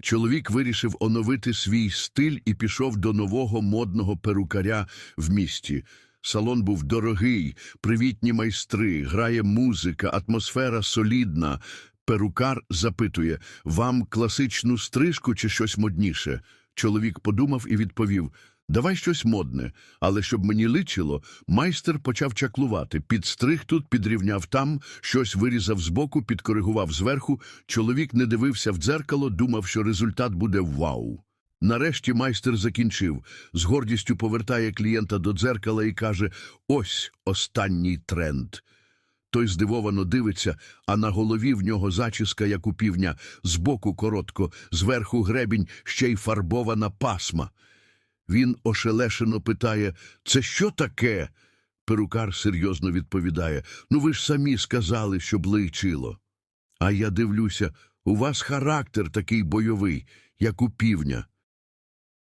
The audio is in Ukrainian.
Чоловік вирішив оновити свій стиль і пішов до нового модного перукаря в місті. Салон був дорогий, привітні майстри, грає музика, атмосфера солідна. Перукар запитує, вам класичну стрижку чи щось модніше? Чоловік подумав і відповів, давай щось модне. Але щоб мені личило, майстер почав чаклувати. Підстриг тут, підрівняв там, щось вирізав збоку, підкоригував зверху. Чоловік не дивився в дзеркало, думав, що результат буде вау. Нарешті майстер закінчив, з гордістю повертає клієнта до дзеркала і каже: ось останній тренд. Той здивовано дивиться, а на голові в нього зачіска, як у півня, збоку коротко, зверху гребінь, ще й фарбована пасма. Він ошелешено питає: Це що таке? Перукар серйозно відповідає: Ну ви ж самі сказали, щоб личило. А я дивлюся, у вас характер такий бойовий, як у півня.